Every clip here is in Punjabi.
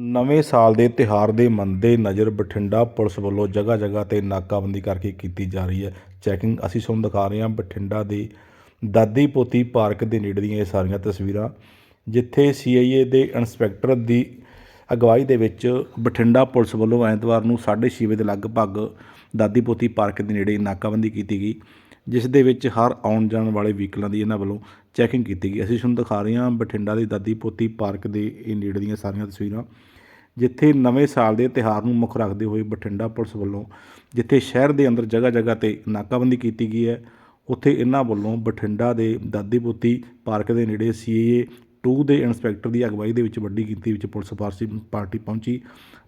ਨਵੇਂ ਸਾਲ ਦੇ ਤਿਉਹਾਰ ਦੇ ਮੰਦੇ ਨਜ਼ਰ ਬਠਿੰਡਾ ਪੁਲਿਸ ਵੱਲੋਂ ਜਗ੍ਹਾ ਜਗ੍ਹਾ ਤੇ ਨਾਕਾਬੰਦੀ ਕਰਕੇ ਕੀਤੀ ਜਾ ਰਹੀ ਹੈ। ਚੈਕਿੰਗ ਅਸੀਂ ਤੁਹਾਨੂੰ ਦਿਖਾ ਰਹੇ ਹਾਂ। ਬਠਿੰਡਾ ਦੇ ਦਾਦੀ ਪੋਤੀ ਪਾਰਕ ਦੇ ਨੇੜੇ ਦੀਆਂ ਇਹ ਸਾਰੀਆਂ ਤਸਵੀਰਾਂ, ਜਿੱਥੇ ਸੀਆਈਏ ਦੇ ਇੰਸਪੈਕਟਰ ਦੀ ਅਗਵਾਈ ਦੇ ਵਿੱਚ ਬਠਿੰਡਾ ਪੁਲਿਸ ਵੱਲੋਂ ਐਤਵਾਰ ਨੂੰ 6:30 ਵਜੇ ਦੇ ਲਗਭਗ ਦਾਦੀ ਪੋਤੀ ਪਾਰਕ ਦੇ ਨੇੜੇ ਨਾਕਾਬੰਦੀ ਕੀਤੀ ਗਈ। ਜਿਸ ਦੇ ਵਿੱਚ ਹਰ ਆਉਣ ਜਾਣ ਵਾਲੇ ਵਹੀਕਲਾਂ ਦੀ ਇਹਨਾਂ ਵੱਲੋਂ ਚੈਕਿੰਗ ਕੀਤੀ ਗਈ। ਅਸੀਂ ਤੁਹਾਨੂੰ ਦਿਖਾ ਰਹੇ ਹਾਂ ਬਠਿੰਡਾ ਦੇ ਦਾਦੀ ਪੋਤੀ ਪਾਰਕ ਦੇ ਇਹ ਨੇੜੇ ਦੀਆਂ ਸਾਰੀਆਂ ਤਸਵੀਰਾਂ, ਜਿੱਥੇ ਨਵੇਂ ਸਾਲ ਦੇ ਤਿਉਹਾਰ ਨੂੰ ਮੁੱਖ ਰੱਖਦੇ ਹੋਏ ਬਠਿੰਡਾ ਪੁਲਿਸ ਵੱਲੋਂ ਜਿੱਥੇ ਸ਼ਹਿਰ ਦੇ ਅੰਦਰ ਜਗ੍ਹਾ ਜਗ੍ਹਾ ਤੇ ਨਾਕਾਬੰਦੀ ਕੀਤੀ ਗਈ ਹੈ, ਉੱਥੇ ਇਹਨਾਂ ਵੱਲੋਂ ਬਠਿੰਡਾ ਦੇ ਦਾਦੀ ਪੋਤੀ ਪਾਰਕ ਦੇ ਨੇੜੇ ਸੀਏ 2 ਦੇ ਇੰਸਪੈਕਟਰ ਦੀ ਅਗਵਾਈ ਦੇ ਵਿੱਚ ਵੱਡੀ ਗਿਣਤੀ ਵਿੱਚ ਪੁਲਿਸ ਫਾਰਸੀ ਪਾਰਟੀ ਪਹੁੰਚੀ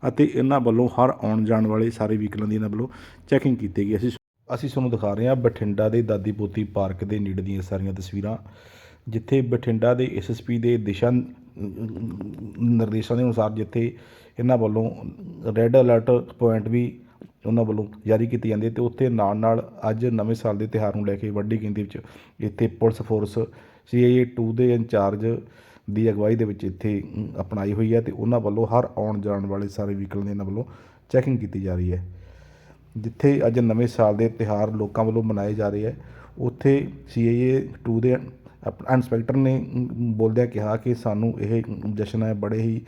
ਅਤੇ ਇਹਨਾਂ ਵੱਲੋਂ ਹਰ ਆਉਣ ਜਾਣ ਵਾਲੇ ਸਾਰੇ ਵਹੀਕਲਾਂ ਦੀ ਇਹਨਾਂ ਵੱਲੋਂ ਚੈਕਿੰਗ ਕੀਤੀ ਗਈ। ਅਸੀਂ ਅਸੀਂ ਤੁਹਾਨੂੰ ਦਿਖਾ ਰਹੇ ਹਾਂ ਬਠਿੰਡਾ ਦੇ ਦਾਦੀ ਪੋਤੀ ਪਾਰਕ ਦੇ ਨੇੜੇ ਦੀਆਂ ਸਾਰੀਆਂ ਤਸਵੀਰਾਂ, ਜਿੱਥੇ ਬਠਿੰਡਾ ਦੇ ਐਸਐਸਪੀ ਦੇ ਦਿਸ਼ਾ ਨਿਰਦੇਸ਼ਾਂ ਦੇ ਅਨੁਸਾਰ ਜਿੱਥੇ ਇਹਨਾਂ ਵੱਲੋਂ ਰੈੱਡ ਅਲਰਟ ਪੁਆਇੰਟ ਵੀ ਉਹਨਾਂ ਵੱਲੋਂ ਜਾਰੀ ਕੀਤੀ ਜਾਂਦੀ ਹੈ ਤੇ ਉੱਥੇ ਨਾਲ ਨਾਲ ਅੱਜ ਨਵੇਂ ਸਾਲ ਦੇ ਤਿਉਹਾਰ ਨੂੰ ਲੈ ਕੇ ਵੱਡੀ ਗਿਣਤੀ ਵਿੱਚ ਇੱਥੇ ਪੁਲਿਸ ਫੋਰਸ ਸੀਆਈਏ 2 ਦੇ ਇੰਚਾਰਜ ਦੀ ਅਗਵਾਈ ਦੇ ਵਿੱਚ ਇੱਥੇ ਅਪਣਾਈ ਹੋਈ ਹੈ ਤੇ ਉਹਨਾਂ ਵੱਲੋਂ ਹਰ ਆਉਣ ਜਾਣ ਵਾਲੇ ਸਾਰੇ ਵਹੀਕਲ ਦੀ ਇਹਨਾਂ ਵੱਲੋਂ ਚੈਕਿੰਗ ਕੀਤੀ ਜਾ ਰਹੀ ਹੈ। ਜਿੱਥੇ ਅੱਜ ਨਵੇਂ ਸਾਲ ਦੇ ਤਿਉਹਾਰ ਲੋਕਾਂ ਵੱਲੋਂ ਮਨਾਏ ਜਾ ਰਹੇ ਹੈ ਉੱਥੇ ਸੀਏਏ 2 ਦੇ ਇੰਸਪੈਕਟਰ ਨੇ ਬੋਲਦਿਆਂ ਕਿਹਾ ਕਿ ਸਾਨੂੰ ਇਹ ਜਸ਼ਨ ਹੈ, ਬੜੇ ਹੀ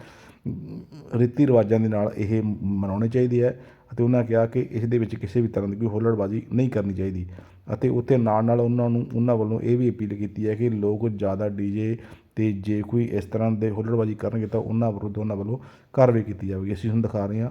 ਰੀਤੀ ਰਿਵਾਜਾਂ ਦੇ ਨਾਲ ਇਹ ਮਨਾਉਣੇ ਚਾਹੀਦੇ ਹੈ ਅਤੇ ਉਹਨਾਂ ਕਿਹਾ ਕਿ ਇਸ ਦੇ ਵਿੱਚ ਕਿਸੇ ਵੀ ਤਰ੍ਹਾਂ ਦੀ ਕੋਈ ਹੋਲੜਬਾਜ਼ੀ ਨਹੀਂ ਕਰਨੀ ਚਾਹੀਦੀ ਅਤੇ ਉੱਥੇ ਨਾਲ ਨਾਲ ਉਹਨਾਂ ਨੂੰ, ਉਹਨਾਂ ਵੱਲੋਂ ਇਹ ਵੀ ਅਪੀਲ ਕੀਤੀ ਹੈ ਕਿ ਲੋਕ ਜ਼ਿਆਦਾ ਡੀਜੇ ਤੇ ਜੇ ਕੋਈ ਇਸ ਤਰ੍ਹਾਂ ਦੇ ਹੋਲੜਬਾਜ਼ੀ ਕਰਨਗੇ ਤਾਂ ਉਹਨਾਂ ਵਿਰੁੱਧ ਉਹਨਾਂ ਵੱਲੋਂ ਕਾਰਵਾਈ ਕੀਤੀ ਜਾਵੇਗੀ। ਅਸੀਂ ਤੁਹਾਨੂੰ ਦਿਖਾ ਰਹੇ ਹਾਂ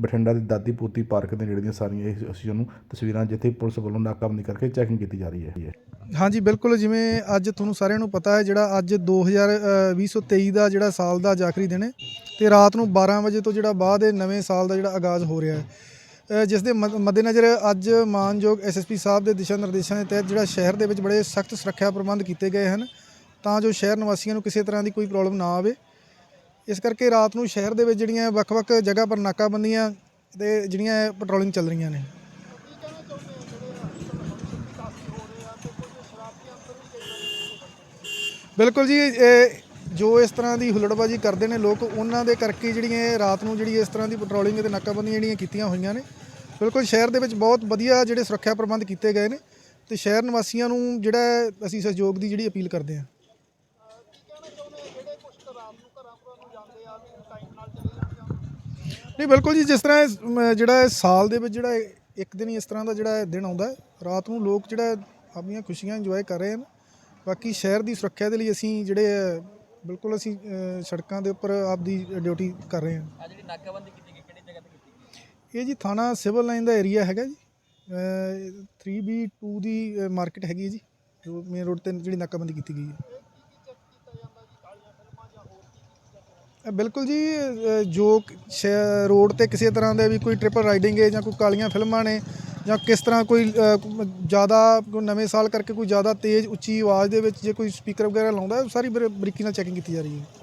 ਬਠਿੰਡਾ ਦੇ ਦਾਦੀ ਪੋਤੀ ਪਾਰਕ ਦੇ ਨੇੜੇ ਦੀਆਂ ਸਾਰੀਆਂ ਇਹ ਅਸੀਂ ਉਹਨੂੰ ਤਸਵੀਰਾਂ ਜਿੱਥੇ ਪੁਲਿਸ ਵੱਲੋਂ ਨਾਕਾਬੰਦੀ ਕਰਕੇ ਚੈਕਿੰਗ ਕੀਤੀ ਜਾ ਰਹੀ ਹੈ। ਹਾਂਜੀ ਬਿਲਕੁਲ ਜਿਵੇਂ ਅੱਜ ਤੁਹਾਨੂੰ ਸਾਰਿਆਂ ਨੂੰ ਪਤਾ ਹੈ ਜਿਹੜਾ ਅੱਜ 2000 ਅ, 2023 ਦਾ ਜਿਹੜਾ ਸਾਲ ਦਾ ਆਖਰੀ ਦਿਨ ਹੈ ਤੇ ਰਾਤ ਨੂੰ 12 ਵਜੇ ਤੋਂ ਜਿਹੜਾ ਬਾਅਦ ਇਹ ਨਵੇਂ ਸਾਲ ਦਾ ਜਿਹੜਾ ਆਗਾਜ਼ ਹੋ ਰਿਹਾ ਹੈ। ਜਿਸ ਦੇ ਮੱਦੇਨਜ਼ਰ ਅੱਜ ਮਾਨਯੋਗ ਐਸਐਸਪੀ ਸਾਹਿਬ ਦੇ ਦਿਸ਼ਾ ਨਿਰਦੇਸ਼ਾਂ ਦੇ ਤਹਿਤ ਜਿਹੜਾ ਸ਼ਹਿਰ ਦੇ ਵਿੱਚ ਬੜੇ ਸਖਤ ਸੁਰੱਖਿਆ ਪ੍ਰਬੰਧ ਕੀਤੇ ਗਏ ਹਨ ਤਾਂ ਜੋ ਸ਼ਹਿਰ ਨਿਵਾਸੀਆਂ ਨੂੰ ਕਿਸੇ ਤਰ੍ਹਾਂ ਦੀ ਕੋਈ ਪ੍ਰੋਬਲਮ ਨਾ ਆਵੇ। ਇਸ ਕਰਕੇ ਰਾਤ ਨੂੰ ਸ਼ਹਿਰ ਦੇ ਵਿੱਚ ਜਿਹੜੀਆਂ ਵੱਖ-ਵੱਖ ਜਗ੍ਹਾ ਪਰ ਨਾਕਾਬੰਦੀਆਂ ਤੇ ਜਿਹੜੀਆਂ ਪੈਟਰੋਲਿੰਗ ਚੱਲ ਰਹੀਆਂ ਨੇ। ਬਿਲਕੁਲ ਜੀ ਜੋ ਇਸ ਤਰ੍ਹਾਂ ਦੀ ਹੁੱਲੜਬਾਜੀ ਕਰਦੇ ਨੇ ਲੋਕ, ਉਹਨਾਂ ਦੇ ਕਰਕੇ ਜਿਹੜੀਆਂ ਰਾਤ ਨੂੰ ਜਿਹੜੀ ਇਸ ਤਰ੍ਹਾਂ ਦੀ ਪੈਟਰੋਲਿੰਗ ਤੇ ਨਾਕਾਬੰਦੀਆਂ ਜਿਹੜੀਆਂ ਕੀਤੀਆਂ ਹੋਈਆਂ ਨੇ, ਬਿਲਕੁਲ ਸ਼ਹਿਰ ਦੇ ਵਿੱਚ ਬਹੁਤ ਵਧੀਆ ਜਿਹੜੇ ਸੁਰੱਖਿਆ ਪ੍ਰਬੰਧ ਕੀਤੇ ਗਏ ਨੇ ਤੇ ਸ਼ਹਿਰ ਨਿਵਾਸੀਆਂ ਨੂੰ ਜਿਹੜਾ ਅਸੀਂ ਸਹਿਯੋਗ ਦੀ ਜਿਹੜੀ ਅਪੀਲ ਕਰਦੇ ਹਾਂ। ਨਹੀਂ ਬਿਲਕੁਲ ਜੀ ਜਿਸ ਤਰ੍ਹਾਂ ਇਹ, ਜਿਹੜਾ ਇਹ ਸਾਲ ਦੇ ਵਿੱਚ ਜਿਹੜਾ ਇੱਕ ਦਿਨ ਹੀ ਇਸ ਤਰ੍ਹਾਂ ਦਾ ਜਿਹੜਾ ਦਿਨ ਆਉਂਦਾ ਹੈ, ਰਾਤ ਨੂੰ ਲੋਕ ਜਿਹੜਾ ਆਪਣੀਆਂ ਖੁਸ਼ੀਆਂ ਇੰਜੋਏ ਕਰ ਰਹੇ ਹਨ। ਬਾਕੀ ਸ਼ਹਿਰ ਦੀ ਸੁਰੱਖਿਆ ਦੇ ਲਈ ਅਸੀਂ ਜਿਹੜੇ ਬਿਲਕੁਲ ਅਸੀਂ ਸੜਕਾਂ ਦੇ ਉੱਪਰ ਆਪਦੀ ਡਿਊਟੀ ਕਰ ਰਹੇ ਹਾਂ। ਆ ਜਿਹੜੀ ਨਾਕਾਬੰਦੀ ਕੀਤੀ ਗਈ ਕਿਹੜੀ ਜਗ੍ਹਾ ਤੇ ਕੀਤੀ ਗਈ? ਇਹ ਜੀ ਥਾਣਾ ਸਿਵਲ ਲਾਈਨ ਦਾ ਏਰੀਆ ਹੈਗਾ ਜੀ। ਅ, 3B2 ਦੀ ਮਾਰਕੀਟ ਹੈਗੀ ਹੈ ਜੀ ਜੋ ਮੇਨ ਰੋਡ ਤੇ ਜਿਹੜੀ ਨਾਕਾਬੰਦੀ ਕੀਤੀ ਗਈ ਹੈ। ਬਿਲਕੁਲ ਜੀ ਜੋ ਕ- ਰੋਡ ਤੇ ਕਿਸੇ ਤਰ੍ਹਾਂ ਦੇ ਵੀ ਕੋਈ ਟ੍ਰਿਪਲ ਰਾਈਡਿੰਗ ਹੈ ਜਾਂ ਕੋਈ ਕਾਲੀਆਂ ਫਿਲਮਾਂ ਨੇ ਜਾਂ ਕਿਸ ਤਰ੍ਹਾਂ ਕੋਈ ਜ਼ਿਆਦਾ ਨਵੇਂ ਸਾਲ ਕਰਕੇ ਕੋਈ ਜ਼ਿਆਦਾ ਤੇਜ਼, ਉੱਚੀ ਆਵਾਜ਼ ਦੇ ਵਿੱਚ ਜੇ ਕੋਈ ਸਪੀਕਰ ਵਗੈਰਾ ਲਾਉਂਦਾ ਉਹ ਸਾਰੀ ਬਰੀਕੀ ਨਾਲ ਚੈਕਿੰਗ ਕੀਤੀ ਜਾ ਰਹੀ ਹੈ।